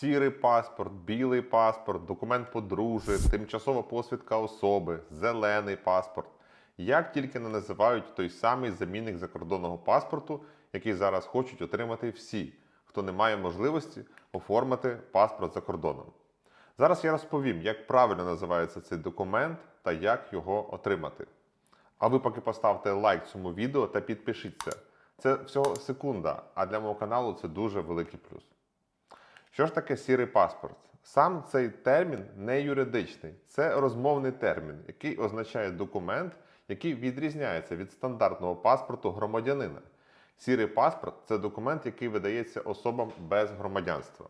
сірий паспорт, білий паспорт, документ подружжя, тимчасова посвідка особи, зелений паспорт. Як тільки не називають той самий замінник закордонного паспорту, який зараз хочуть отримати всі, хто не має можливості оформити паспорт за кордоном. Зараз я розповім, як правильно називається цей документ та як його отримати. А ви поки поставте лайк цьому відео та підпишіться. Це всього секунда, а для мого каналу це дуже великий плюс. Що ж таке сірий паспорт? Сам цей термін не юридичний, це розмовний термін, який означає документ, який відрізняється від стандартного паспорту громадянина. Сірий паспорт це документ, який видається особам без громадянства.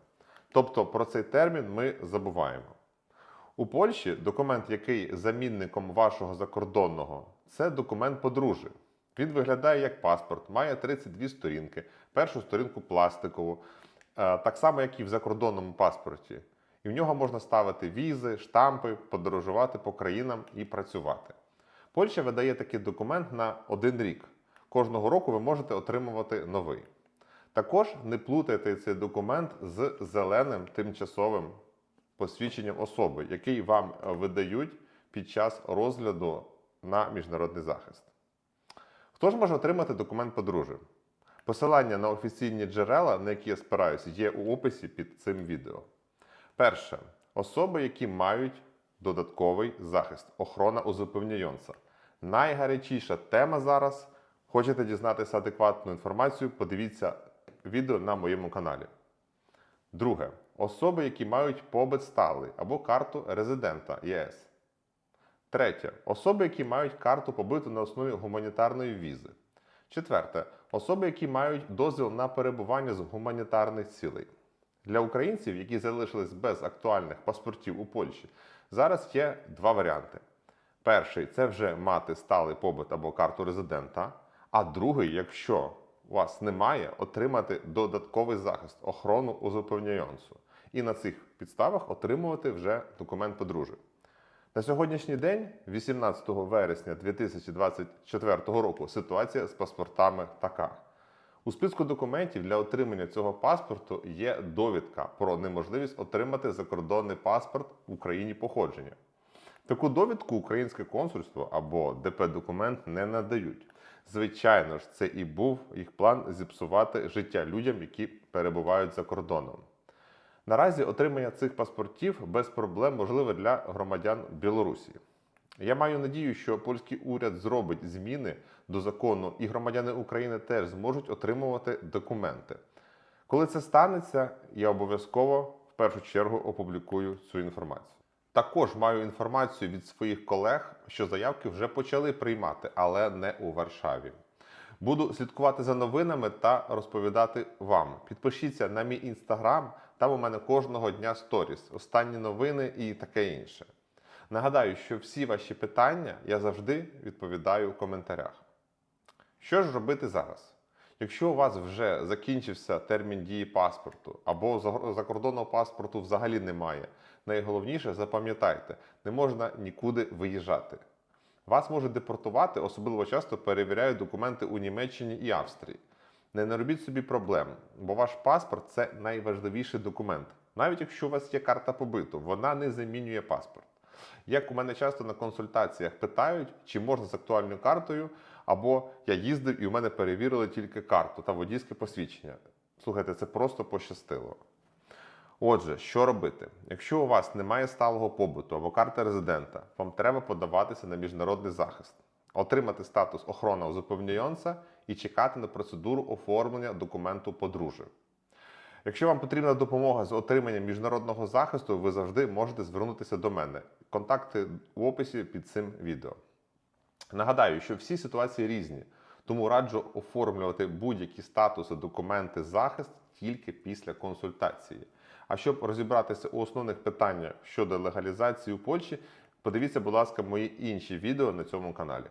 Тобто про цей термін ми забуваємо. У Польщі документ, який замінником вашого закордонного, це документ подружжя. Він виглядає як паспорт, має 32 сторінки, першу сторінку пластикову, так само, як і в закордонному паспорті. І в нього можна ставити візи, штампи, подорожувати по країнам і працювати. Польща видає такий документ на один рік. Кожного року ви можете отримувати новий. Також не плутайте цей документ з зеленим тимчасовим посвідченням особи, який вам е, видають під час розгляду на міжнародний захист. Хто ж може отримати документ подружжя? Посилання на офіційні джерела, на які я спираюся, є у описі під цим відео. Перше. Особи, які мають додатковий захист, охорона узупевнюється. Найгарячіша тема зараз. Хочете дізнатися адекватну інформацію? Подивіться відео на моєму каналі. Друге. Особи, які мають побит сталий або карту резидента ЄС. Третє. Особи, які мають карту побиту на основі гуманітарної візи. Четверте. Особи, які мають дозвіл на перебування з гуманітарних цілей. Для українців, які залишились без актуальних паспортів у Польщі, зараз є два варіанти. Перший це вже мати сталий побит або карту резидента. А другий, якщо у вас немає, отримати додатковий захист, охорону узупевнюєнсу. І на цих підставах отримувати вже документ подружжя. На сьогоднішній день, 18 вересня 2024 року, ситуація з паспортами така. У списку документів для отримання цього паспорту є довідка про неможливість отримати закордонний паспорт в Україні походження. Таку довідку українське консульство або ДП-документ не надають. Звичайно ж, це і був їх план зіпсувати життя людям, які перебувають за кордоном. Наразі отримання цих паспортів без проблем можливе для громадян Білорусі. Я маю надію, що польський уряд зробить зміни до закону, і громадяни України теж зможуть отримувати документи. Коли це станеться, я обов'язково в першу чергу опублікую цю інформацію. Також маю інформацію від своїх колег, що заявки вже почали приймати, але не у Варшаві. Буду слідкувати за новинами та розповідати вам. Підпишіться на мій інстаграм, там у мене кожного дня сторіс, останні новини і таке інше. Нагадаю, що всі ваші питання я завжди відповідаю в коментарях. Що ж робити зараз? Якщо у вас вже закінчився термін дії паспорту або закордонного паспорту взагалі немає, найголовніше запам'ятайте, не можна нікуди виїжджати. Вас можуть депортувати, особливо часто перевіряють документи у Німеччині і Австрії. Не наробіть собі проблем, бо ваш паспорт це найважливіший документ. Навіть якщо у вас є карта побиту, вона не замінює паспорт. Як у мене часто на консультаціях питають, чи можна з актуальною картою, або я їздив і у мене перевірили тільки карту та водійське посвідчення. Слухайте, це просто пощастило. Отже, що робити? Якщо у вас немає сталого побуту або карти резидента, вам треба подаватися на міжнародний захист, отримати статус охорона узупевнюєнса і чекати на процедуру оформлення документу подружжя. Якщо вам потрібна допомога з отриманням міжнародного захисту, ви завжди можете звернутися до мене. Контакти в описі під цим відео. Нагадаю, що всі ситуації різні, тому раджу оформлювати будь-які статуси, документи, захист тільки після консультації. А щоб розібратися у основних питаннях щодо легалізації у Польщі, подивіться, будь ласка, мої інші відео на цьому каналі.